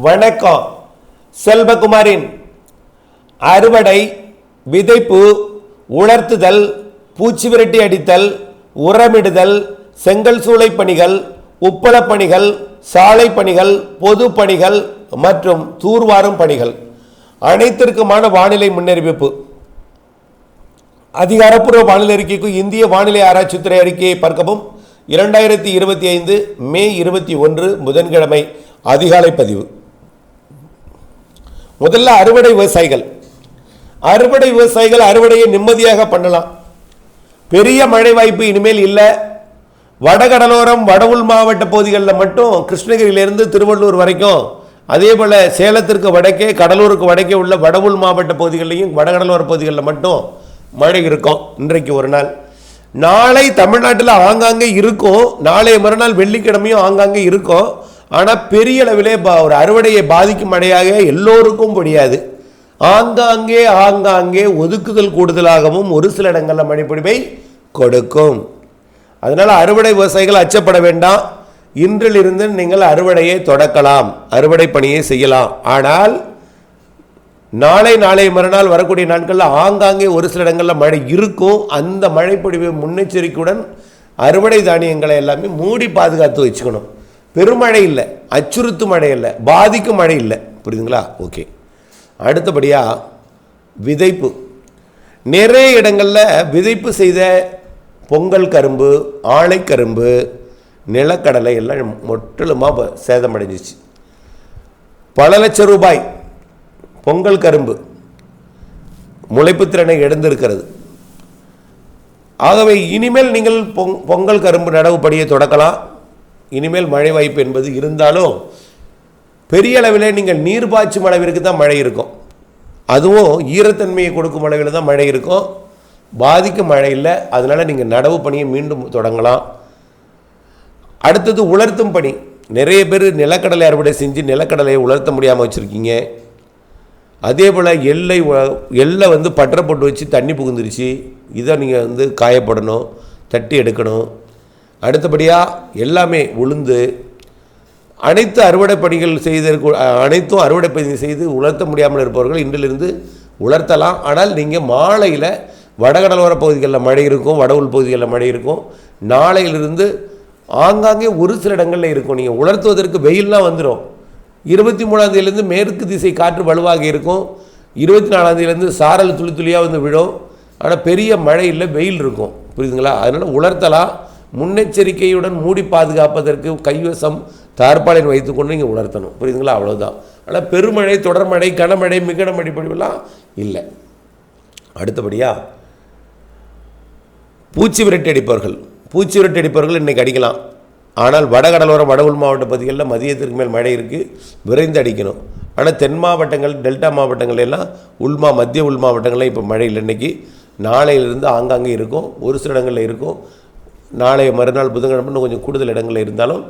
வணக்கம். செல்வகுமாரின் அறுவடை விதைப்பு உலர்த்துதல் பூச்சி விரட்டி அடித்தல் உரமிடுதல் செங்கல் சூளை பணிகள் உப்பளப் பணிகள் சாலை பணிகள் பொது பணிகள் மற்றும் தூர்வாரும் பணிகள். அனைத்திற்குமான வானிலை முன்னறிவிப்பு. அதிகாரப்பூர்வ வானிலை அறிக்கைக்கு இந்திய வானிலை ஆராய்ச்சித்துறை அறிக்கையை பார்க்கவும். இரண்டாயிரத்தி இருபத்தி ஐந்து மே இருபத்தி ஒன்று புதன்கிழமை. அதிகாலை பதிவு. முதல்ல அறுவடை விவசாயிகள். அறுவடை விவசாயிகள் அறுவடையை நிம்மதியாக பண்ணலாம். பெரிய மழை வாய்ப்பு இனிமேல் இல்லை. வடகடலோரம் வட உள் மாவட்ட பகுதிகளில் மட்டும் கிருஷ்ணகிரியிலிருந்து திருவள்ளூர் வரைக்கும். அதே போல் சேலத்திற்கு வடக்கே கடலூருக்கு வடக்கே உள்ள வடவுள் மாவட்ட பகுதிகளிலையும் வடகடலோர பகுதிகளில் மட்டும் மழை இருக்கும் இன்றைக்கு ஒரு நாள். நாளை தமிழ்நாட்டில் ஆங்காங்கே இருக்கும். நாளைய மறுநாள் வெள்ளிக்கிழமையும் ஆங்காங்கே இருக்கும். ஆனால் பெரிய அளவிலே பா- ஒரு அறுவடையை பாதிக்கும் அடையாக எல்லோருக்கும் முடியாது. ஆங்காங்கே ஆங்காங்கே ஒதுக்குதல் கூடுதலாகவும் ஒரு சில இடங்களில் மழைப்பொழிவை கொடுக்கும். அதனால் அறுவடை விவசாயிகள் அச்சப்பட வேண்டாம். இன்றிலிருந்து நீங்கள் அறுவடையை தொடக்கலாம். அறுவடை பணியை செய்யலாம். ஆனால் நாளை நாளை மறுநாள் வரக்கூடிய நாட்களில் ஆங்காங்கே ஒரு சில இடங்களில் மழை இருக்கும். அந்த மழைப்பொழிவு முன்னெச்சரிக்கையுடன் அறுவடை தானியங்களை எல்லாமே மூடி பாதுகாத்து வச்சுக்கணும். பெருமழை இல்லை அச்சுறுத்து மழை இல்லை பாதிக்கும் மழை இல்லை புரியுதுங்களா? ஓகே. அடுத்தபடியாக விதைப்பு. நிறைய இடங்களில் விதைப்பு செய்த பொங்கல் கரும்பு ஆலைக்கரும்பு நிலக்கடலை எல்லாம் முற்றிலுமாக சேதமடைஞ்சிச்சு. பல லட்சம் ரூபாய் பொங்கல் கரும்பு முளைப்பு திறனை இழந்திருக்கிறது. ஆகவே இனிமேல் நீங்கள் பொங் பொங்கல் கரும்பு நடவு படியை தொடக்கலாம். இனிமேல் மழை வாய்ப்பு என்பது இருந்தாலும் பெரிய அளவில் நீங்கள் நீர் பாய்ச்சும் அளவிற்கு தான் மழை இருக்கும். அதுவும் ஈரத்தன்மையை கொடுக்கும் அளவில் தான் மழை இருக்கும். பாதிக்கும் மழை இல்லை. அதனால் நீங்கள் நடவு பணியை மீண்டும் தொடங்கலாம். அடுத்தது உலர்த்தும் பணி. நிறைய பேர் நிலக்கடலை அறுவடை செஞ்சு நிலக்கடலையை உலர்த்த முடியாமல் வச்சுருக்கீங்க. அதே போல் எள்ளை எல்லை எள்ளை வந்து பற்ற போட்டு வச்சு தண்ணி புகுந்துருச்சு. இதை நீங்கள் வந்து காயப்படணும் தட்டி எடுக்கணும். அடுத்தபடியாக எல்லாமே உளுந்து அனைத்து அறுவடை பணிகள் செய்தற்கு அனைத்தும் அறுவடை பணி செய்து உலர்த்த முடியாமல் இருப்பவர்கள் இன்றிலிருந்து உலர்த்தலாம். ஆனால் நீங்கள் மாலையில் வடகடலோர பகுதிகளில் மழை இருக்கும் வட உள் பகுதிகளில் மழை இருக்கும். நாளையிலிருந்து ஆங்காங்கே ஒரு சில இடங்களில் இருக்கும். நீங்கள் உலர்த்துவதற்கு வெயில்லாம் வந்துடும் இருபத்தி மூணாந்தேதியிலேருந்து மேற்கு திசை காற்று வலுவாக இருக்கும். இருபத்தி நாலாந்தேதியிலேருந்து சாரல் துளி துளியாக வந்து விழும். ஆனால் பெரிய மழை இல்லை வெயில் இருக்கும். புரியுதுங்களா? அதனால் உலர்த்தலாம். முன்னெச்சரிக்கையுடன் மூடி பாதுகாப்பதற்கு கைவசம் தார்பாலின் வைத்துக்கொண்டு நீங்கள் உணர்த்தணும். புரியுதுங்களா? அவ்வளோதான் ஆனால் பெருமழை தொடர்மழை கனமழை மிக மழை இல்லை. அடுத்தபடியாக பூச்சி விரட்டி அடிப்பவர்கள். பூச்சி விரட்டி அடிப்பவர்கள் இன்றைக்கி அடிக்கலாம். ஆனால் வடகடலோரம் வட உள் மாவட்ட பகுதிகளில் மதியத்திற்கு மேல் மழை இருக்குது விரைந்து அடிக்கணும். ஆனால் தென் மாவட்டங்கள் டெல்டா மாவட்டங்கள் எல்லாம் உள்மா மத்திய உள் மாவட்டங்களில் இப்போ மழை இல்லை இன்னைக்கு. நாளையிலிருந்து ஆங்காங்கே இருக்கும். ஒரு சில இடங்களில் இருக்கும். நாளைய மறுநாள் புதன்கிழமை கொஞ்சம் கூடுதல் இடங்களில் இருந்தாலும்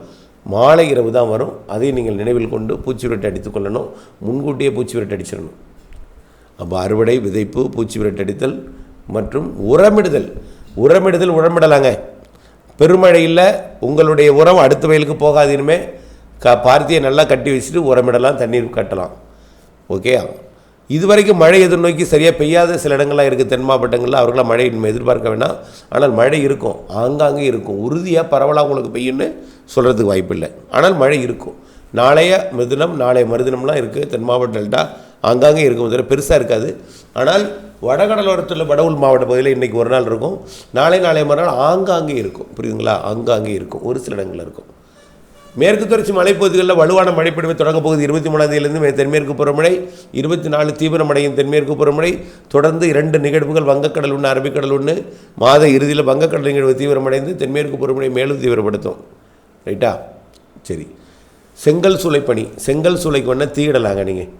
மாலை இரவு தான் வரும். அதையும் நீங்கள் நினைவில் கொண்டு பூச்சி விரட்டி அடித்துக்கொள்ளணும் முன்கூட்டியே பூச்சி விரட்டு அடிச்சிடணும். அப்போ அறுவடை விதைப்பு பூச்சி விரட்டடித்தல் மற்றும் உரமிடுதல். உரமிடுதல் உரமிடலாங்க. பெருமழையில் உங்களுடைய உரம் அடுத்த வயலுக்கு போகாது க பார்த்தியை நல்லா கட்டி வச்சுட்டு உரமிடலாம் தண்ணீர் கட்டலாம். ஓகே இது வரைக்கும் மழை எதிர்நோக்கி சரியாக பெய்யாத சில இடங்கள்லாம் இருக்குது தென் மாவட்டங்களில் அவர்களாம் மழை இனிமே எதிர்பார்க்க வேணாம். ஆனால் மழை இருக்கும். ஆங்காங்கே இருக்கும். உறுதியாக பரவலாக உங்களுக்கு பெய்யும்னு சொல்கிறதுக்கு வாய்ப்பில்லை ஆனால் மழை இருக்கும். நாளைய மிதுனம் நாளைய மறுதினம்லாம் இருக்குது தென் மாவட்ட டெல்டா ஆங்காங்கே இருக்கும். தவிர பெருசாக இருக்காது. ஆனால் வடகடலோரத்தில் வட மாவட்ட பகுதியில் இன்றைக்கி ஒரு நாள் இருக்கும். நாளை நாளை மறுநாள் ஆங்காங்கே இருக்கும். புரியுதுங்களா? ஆங்காங்கே இருக்கும். ஒரு சில இடங்களில் இருக்கும். மேற்கு தொடர்ச்சி மலைப்பகுதிகளில் வலுவான மழைப்பொழிவு தொடங்க போகுது. இருபத்தி மூணாம் தேதியிலிருந்து தென்மேற்கு பருவமழை இருபத்தி நாலு தீவிரமடையும் தென்மேற்கு பருவமழை தொடர்ந்து இரண்டு நிகழ்வுகள் வங்கக்கடல் ஒன்று அரபிக்கடல் ஒன்று மாத இறுதியில் வங்கக்கடல் நிகழ்வு தீவிரமடைந்து தென்மேற்கு பருவமழை மேலும் தீவிரப்படுத்தும். ரைட்டா? சரி. செங்கல் சூளை பணி செங்கல் சூளைக்கு வேணால் தீயிடலாங்க நீங்கள்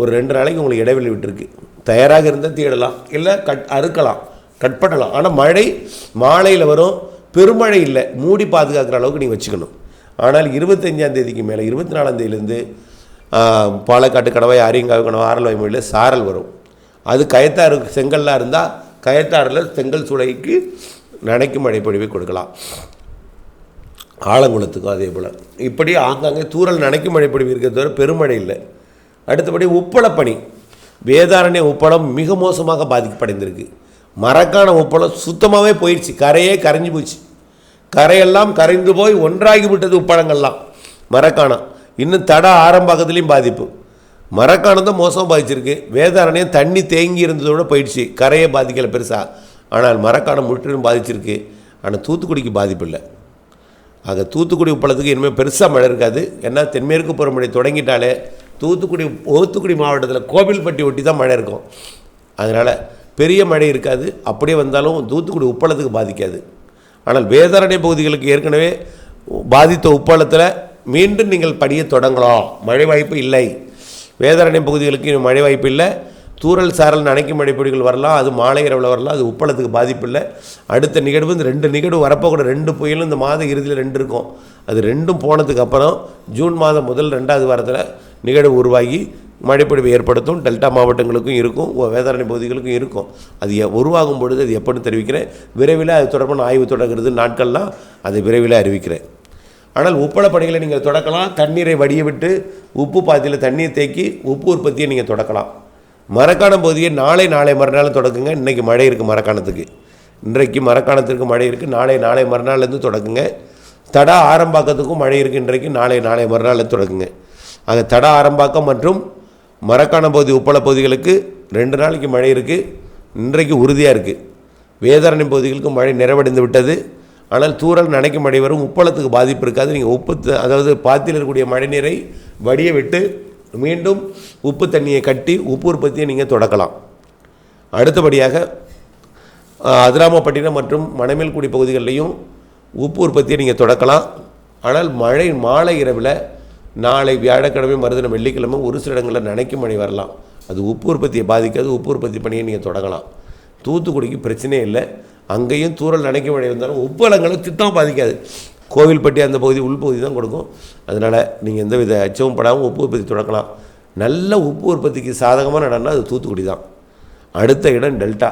ஒரு ரெண்டு நாளைக்கு உங்களுக்கு இடைவெளி விட்டுருக்கு. தயாராக இருந்தால் தீயிடலாம். இல்லை கட் அறுக்கலாம் கட் பண்ணலாம். ஆனால் மழை மாலையில் வரும். பெருமழை இல்லை. மூடி பாதுகாக்கிற அளவுக்கு நீங்கள் வச்சுக்கணும். ஆனால் இருபத்தஞ்சாம் தேதிக்கு மேலே இருபத்தி நாலாம் தேதியிலேருந்து பாலக்காட்டு கடவாய் ஆரியங்காவு கணவாய் ஆரல்வாய் மொழியில் சாரல் வரும். அது கயத்தாறு செங்கல்லாம் இருந்தால் கயத்தாறில் செங்கல் சூளைக்கு நனைக்கும் மழைப்பொழிவை கொடுக்கலாம். ஆலங்குளத்துக்கும் அதே போல். இப்படி ஆங்காங்கே தூரல் நனைக்கும் மழை இருக்கிறத தவிர பெருமழை இல்லை. அடுத்தபடி உப்பளப்பணி. வேதாரண்ய உப்பளம் மிக மோசமாக பாதிக்கப்படைந்திருக்கு மரக்கான உப்பளம் சுத்தமாகவே போயிடுச்சு. கரையே கரைஞ்சி போச்சு. கரையெல்லாம் கரைந்து போய் ஒன்றாகி விட்டது உப்பளங்கள்லாம் மரக்காணம். இன்னும் தட ஆரம்பாக்கத்துலேயும் பாதிப்பு. மரக்காணம் தான் மோசமாக பாதிச்சிருக்கு. வேதாரண்யம் தண்ணி தேங்கி இருந்ததோட போயிடுச்சு. கரையை பாதிக்கலை பெருசாக ஆனால் மரக்காணம் முற்றிலும் பாதிச்சிருக்கு. ஆனால் தூத்துக்குடிக்கு பாதிப்பு இல்லை. ஆக தூத்துக்குடி உப்பளத்துக்கு இனிமேல் பெருசாக மழை இருக்காது. ஏன்னா தென்மேற்கு பருவமழை தொடங்கிட்டாலே தூத்துக்குடி தூத்துக்குடி மாவட்டத்தில் கோவில்பட்டி ஒட்டி தான் மழை இருக்கும். அதனால் பெரிய மழை இருக்காது. அப்படியே வந்தாலும் தூத்துக்குடி உப்பளத்துக்கு பாதிக்காது. ஆனால் வேதாரண்ய பகுதிகளுக்கு ஏற்கனவே பாதித்த உப்பளத்தில் மீண்டும் நீங்கள் படிய தொடங்கலாம். மழை வாய்ப்பு இல்லை. வேதாரண்ய பகுதிகளுக்கு மழை வாய்ப்பு இல்லை. தூரல் சாரல் நனைக்கும் மழைப்பொடிகள் வரலாம். அது மாலை இரவில் வரலாம். அது உப்பளத்துக்கு பாதிப்பு இல்லை. அடுத்த நிகழ்வு இந்த ரெண்டு நிகழ்வு வரப்போகூட ரெண்டு புயலும் இந்த மாத இறுதியில் ரெண்டு இருக்கும். அது ரெண்டும் போனதுக்கு அப்புறம் ஜூன் மாதம் முதல் ரெண்டாவது வாரத்தில் நிகழ்வு உருவாகி மழைப்பொழிவு ஏற்படுத்தும் டெல்டா மாவட்டங்களுக்கும் இருக்கும் வேதாரணை பகுதிகளுக்கும் இருக்கும். அது எ- உருவாகும் பொழுது அது எப்படின்னு தெரிவிக்கிறேன். விரைவில் அது தொடர்பான ஆய்வு தொடங்குறது நாட்கள்லாம் அதை விரைவில் அறிவிக்கிறேன். ஆனால் உப்பள பணிகளை நீங்கள் தொடக்கலாம். தண்ணீரை வடிய விட்டு உப்பு பாத்தியில் தண்ணீர் தேக்கி உப்பு உற்பத்தியை நீங்கள் தொடக்கலாம். மரக்காணம் பகுதியை நாளை நாளை மறுநாள் தொடக்குங்க இன்றைக்கி மழை இருக்குது மரக்காணத்துக்கு. இன்றைக்கு மரக்காணத்திற்கு மழை இருக்குது நாளை நாளை மறுநாள்லேருந்து தொடக்குங்க தடா ஆரம்பாக்கத்துக்கும் மழை இருக்குது இன்றைக்கு நாளை நாளை மறுநாள்லேருந்து தொடக்குங்க ஆக தடா ஆரம்பாக்கம் மற்றும் மரக்காணம் பகுதி உப்பள பகுதிகளுக்கு ரெண்டு நாளைக்கு மழை இருக்குது இன்றைக்கு உறுதியாக இருக்குது வேதாரண்யம் பகுதிகளுக்கு மழை நிறைவடைந்து விட்டது. ஆனால் தூரல் நனைக்கும் மழை வரும். உப்பளத்துக்கு பாதிப்பு இருக்காது. நீங்கள் உப்பு த- அதாவது பாத்தியில் இருக்கக்கூடிய மழைநீரை வடிய விட்டு மீண்டும் உப்பு தண்ணியை கட்டி உப்பு உற்பத்தியை நீங்கள் தொடக்கலாம். அடுத்தபடியாக அதிராமப்பட்டினம் மற்றும் மணமேல்குடி பகுதிகளிலையும் உப்பு உற்பத்தியை நீங்கள் தொடக்கலாம். ஆனால் மழை மாலை இரவில் நாளை வியாழக்கிழமை மறுதினம் வெள்ளிக்கிழமை ஒரு சில இடங்களில் நனைக்கும் மழை வரலாம். அது உப்பு உற்பத்தியை பாதிக்காது உப்பு உற்பத்தி பணியை நீங்கள் தொடங்கலாம். தூத்துக்குடிக்கு பிரச்சனையே இல்லை. அங்கேயும் தூரல் நினைக்கும் மழை வந்தாலும் உப்பளங்களை திட்டம் பாதிக்காது. கோவில்பட்டி அந்த பகுதி உள்பகுதி தான் கொடுக்கும். அதனால் நீங்கள் எந்த வித அச்சமும் படாமல் உப்பு உற்பத்தி தொடக்கலாம் நல்ல உப்பு உற்பத்திக்கு சாதகமான இடம்னா அது தூத்துக்குடி தான். அடுத்த இடம் டெல்டா.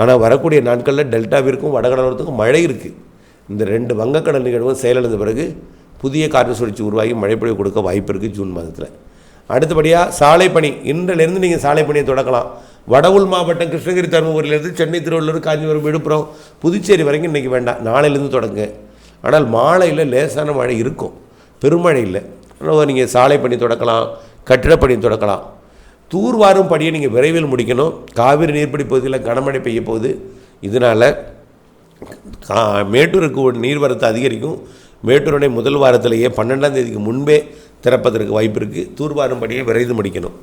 ஆனால் வரக்கூடிய நாட்களில் டெல்டாவிற்கும் வடகடலோரத்துக்கும் மழை இருக்குது இந்த ரெண்டு வங்கக்கடல் நிகழ்வும் செயலிழந்த பிறகு புதிய காற்று சுழற்சி உருவாகி மழைப்பொழிவு கொடுக்க வாய்ப்பு இருக்குது ஜூன் மாதத்தில். அடுத்தபடியாக சாலை பணி. இன்றிலிருந்து நீங்கள் சாலை பணியை தொடக்கலாம். வடவுள் மாவட்டம் கிருஷ்ணகிரி தருமபுரியிலேருந்து சென்னை திருவள்ளூர் காஞ்சிபுரம் விழுப்புரம் புதுச்சேரி வரைக்கும் இன்றைக்கி வேண்டாம். நாளையிலேருந்து தொடங்குங்க ஆனால் மாலையில் லேசான மழை இருக்கும். பெருமழை இல்லை. ஆனால் நீங்கள் சாலை பணி தொடக்கலாம் கட்டிடப்பணி தொடக்கலாம். தூர்வாரும் பணியை நீங்கள் விரைவில் முடிக்கணும். காவிரி நீர்ப்படி பகுதியில் கனமழை பெய்ய போகுது. இதனால் கா- மேட்டூருக்கு நீர்வரத்து அதிகரிக்கும். மேட்டூருடைய முதல் வாரத்திலேயே பன்னெண்டாம் தேதிக்கு முன்பே திறப்பதற்கு வாய்ப்பு இருக்குது தூர்வாரும் பணியை விரைந்து முடிக்கணும்.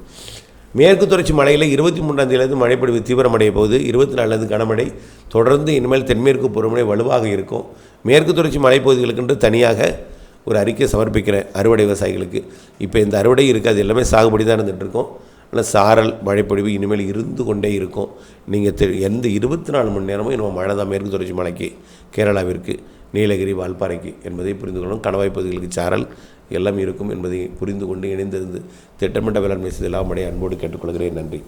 மேற்கு தொடர்ச்சி மலையில் இருபத்தி மூன்றாம் தேதியிலிருந்து மழைப்பொழிவு தீவிரமடைய போகுது. இருபத்தி நாலுலேருந்து கனமழை. தொடர்ந்து இனிமேல் தென்மேற்கு பருவமழை வலுவாக இருக்கும். மேற்கு தொடர்ச்சி மலைப்பகுதிகளுக்கென்று தனியாக ஒரு அறிக்கை சமர்ப்பிக்கிறேன் அறுவடை விவசாயிகளுக்கு. இப்போ இந்த அறுவடை இருக்காது எல்லாமே சாகுபடி தான் இருந்துகிட்ருக்கோம் ஆனால் சாரல் மழைப்பொழிவு இனிமேல் இருந்து கொண்டே இருக்கும். நீங்கள் தெ எந்த இருபத்தி நாலு மணி நேரமும் இன்னும் மழை தான் மேற்கு தொடர்ச்சி மலைக்கு கேரளாவிற்கு. நீலகிரி வால்பாறைக்கு என்பதை புரிந்து கொள்ளணும். கணவாய் பகுதிகளுக்கு சாரல் எல்லாம் இருக்கும் என்பதை புரிந்து கொண்டு இணைந்திருந்து திட்டமிட்ட வேளாண்மை செய்தலாம் அன்போடு கேட்டுக்கொள்கிறேன். நன்றி.